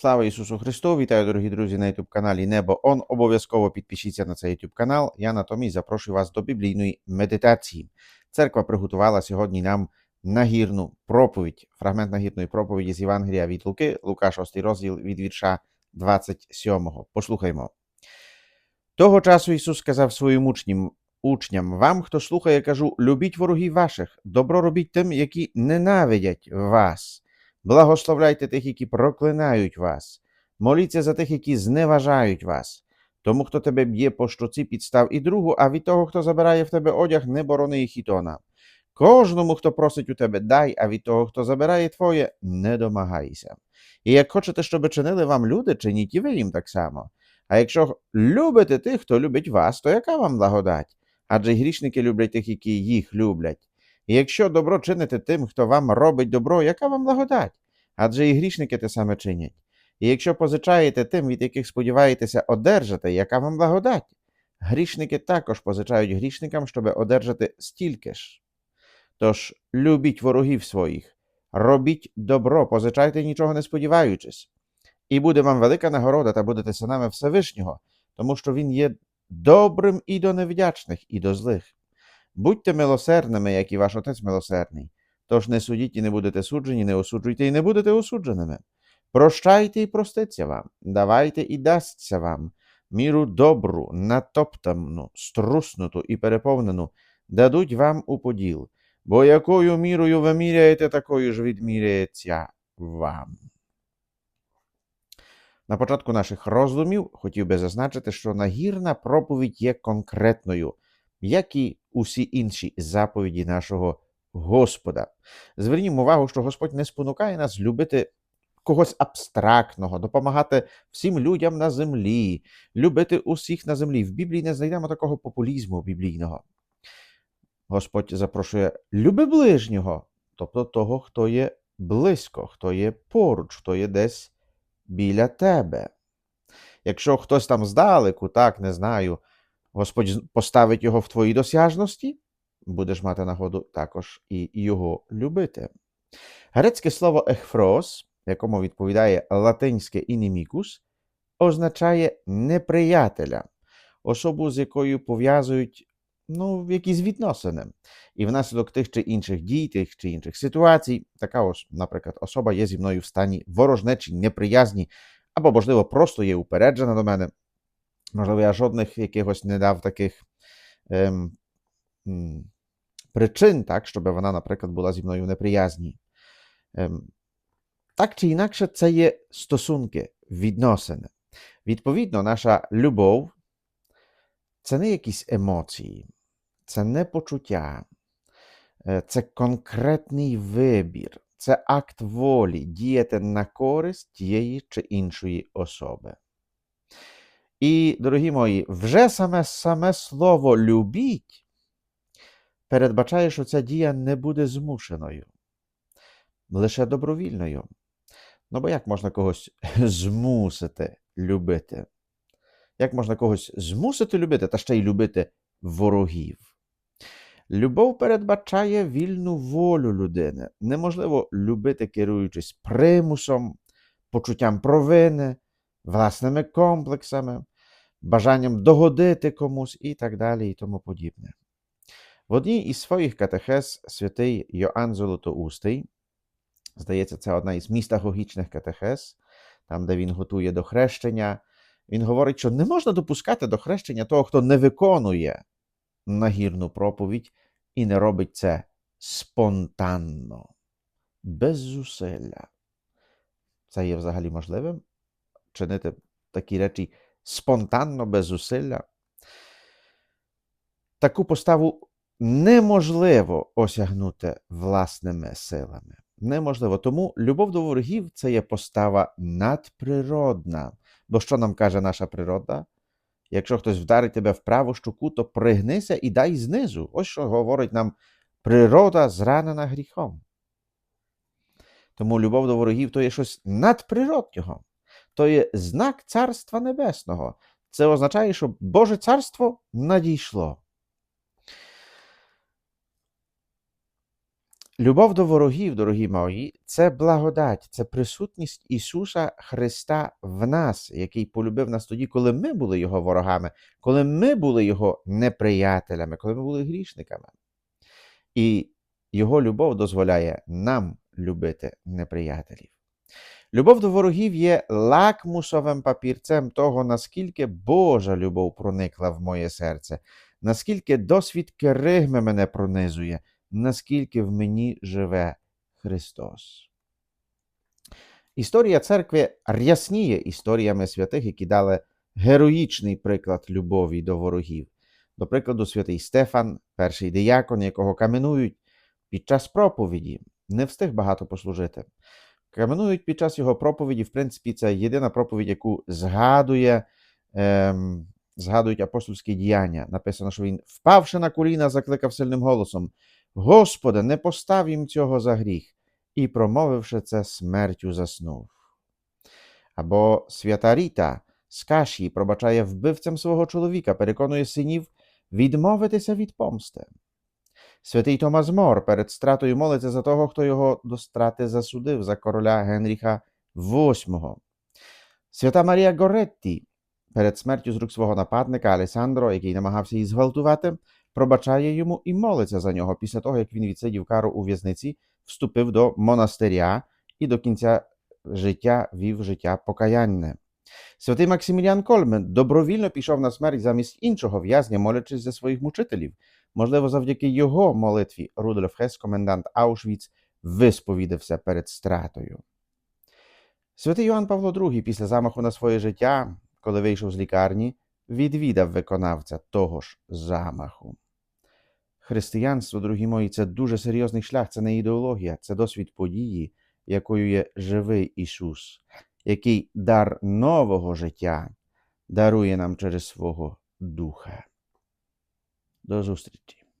Слава Ісусу Христу! Вітаю, дорогі друзі, на youtube каналі Небо Он. Обов'язково підпишіться на цей youtube канал. Я натомість запрошую вас до біблійної медитації. Церква приготувала сьогодні нам нагірну проповідь, фрагмент нагірної проповіді з Євангелія від Луки, Лука 6 розділ від вірша 27. Послухаймо. Того часу Ісус сказав своїм учням, учням: Вам, хто слухає, кажу, любіть ворогів ваших, добро робіть тим, які ненавидять вас. Благословляйте тих, які проклинають вас, моліться за тих, які зневажають вас. Тому, хто тебе б'є по щоці, підстав і другу, а від того, хто забирає в тебе одяг, не борони і хітона. Кожному, хто просить у тебе, дай, а від того, хто забирає твоє, не домагайся. І як хочете, щоб чинили вам люди, чиніть і ви їм так само. А якщо любите тих, хто любить вас, то яка вам благодать? Адже грішники люблять тих, які їх люблять. І якщо добро чините тим, хто вам робить добро, яка вам благодать? Адже і грішники те саме чинять. І якщо позичаєте тим, від яких сподіваєтеся одержати, яка вам благодать? Грішники також позичають грішникам, щоб одержати стільки ж. Тож любіть ворогів своїх, робіть добро, позичайте нічого не сподіваючись, і буде вам велика нагорода та будете синами Всевишнього, тому що Він є добрим і до невдячних, і до злих. Будьте милосердними, як і ваш отець милосердний. Тож не судіть і не будете суджені, не осуджуйте і не будете осудженими. Прощайте і проститься вам, давайте і дасться вам міру добру, натоптану, струснуту і переповнену, дадуть вам у поділ, бо якою мірою ви міряєте, такою ж відміряється вам. На початку наших роздумів хотів би зазначити, що нагірна проповідь є конкретною, як і усі інші заповіді нашого Господа. Звернімо увагу, що Господь не спонукає нас любити когось абстрактного, допомагати всім людям на землі, любити усіх на землі. В Біблії не знайдемо такого популізму біблійного. Господь запрошує люби ближнього, тобто того, хто є близько, хто є поруч, хто є десь біля тебе. Якщо хтось там здалеку, так, не знаю, Господь поставить його в твоїй досяжності, будеш мати нагоду також і його любити. Грецьке слово ехфрос, якому відповідає латинське інімікус, означає неприятеля, особу, з якою пов'язують ну, якісь відносини. І внаслідок тих чи інших дій, тих чи інших ситуацій, така, ось, наприклад, особа є зі мною в стані ворожнечі, неприязні, або, можливо, просто є упереджена до мене. Можливо, я жодних якихось не дав таких ем, причин, так, щоб вона, наприклад, була зі мною неприязні. Ем, так чи інакше, це є стосунки, відносини. Відповідно, наша любов це не якісь емоції, це не почуття, е, це конкретний вибір, це акт волі діяти на користь тієї чи іншої особи. І, дорогі мої, вже саме саме слово любіть передбачає, що ця дія не буде змушеною, лише добровільною. Ну бо як можна когось змусити любити? Як можна когось змусити любити, та ще й любити ворогів? Любов передбачає вільну волю людини. Неможливо любити, керуючись примусом, почуттям провини, власними комплексами, бажанням догодити комусь і так далі, і тому подібне. В одній із своїх катехез святий Йоанн Золотоустий, здається, це одна із містагогічних катехез, там, де він готує до хрещення, він говорить, що не можна допускати до хрещення того, хто не виконує нагірну проповідь і не робить це спонтанно, без зусилля. Це є взагалі можливим чинити такі речі спонтанно, без зусилля. Таку поставу неможливо осягнути власними силами. Неможливо. Тому любов до ворогів це є постава надприродна. Бо що нам каже наша природа? Якщо хтось вдарить тебе в праву щуку, то пригнися і дай знизу. Ось що говорить нам природа, зранена гріхом. Тому любов до ворогів то є щось надприроднього, то є знак Царства Небесного. Це означає, що Боже Царство надійшло. Любов до ворогів, дорогі мої, це благодать, це присутність Ісуса Христа в нас, який полюбив нас тоді, коли ми були Його ворогами, коли ми були Його неприятелями, коли ми були грішниками. І Його любов дозволяє нам любити неприятелів. Любов до ворогів є лакмусовим папірцем того, наскільки Божа любов проникла в моє серце, наскільки досвід керигми мене пронизує, наскільки в мені живе Христос. Історія церкви рясніє історіями святих, які дали героїчний приклад любові до ворогів. До прикладу, святий Стефан, перший диякон, якого каменують під час проповіді, не встиг багато послужити. Каменують під час його проповіді, в принципі, це єдина проповідь, яку згадує, ем, згадують апостольські діяння. Написано, що він, впавши на коліна, закликав сильним голосом: Господи, не постав їм цього за гріх, і, промовивши це, смертю заснув. Або свята Ріта з Каші пробачає вбивцям свого чоловіка, переконує синів відмовитися від помсти. Святий Томас Мор перед стратою молиться за того, хто його до страти засудив за короля Генріха VIII. Свята Марія Горетті перед смертю з рук свого нападника Алесандро, який намагався її зґвалтувати, пробачає йому і молиться за нього після того, як він відсидів кару у в'язниці, вступив до монастиря і до кінця життя вів життя покаянне. Святий Максиміліан Кольмен добровільно пішов на смерть замість іншого в'язня, молячись за своїх мучителів. Можливо, завдяки його молитві Рудольф Хес, комендант Аушвіц, висповідався перед стратою. Святий Йоанн Павло II після замаху на своє життя, коли вийшов з лікарні, відвідав виконавця того ж замаху. Християнство, дорогі мої, це дуже серйозний шлях, це не ідеологія, це досвід події, якою є живий Ісус, який дар нового життя дарує нам через свого Духа. До зустрічі!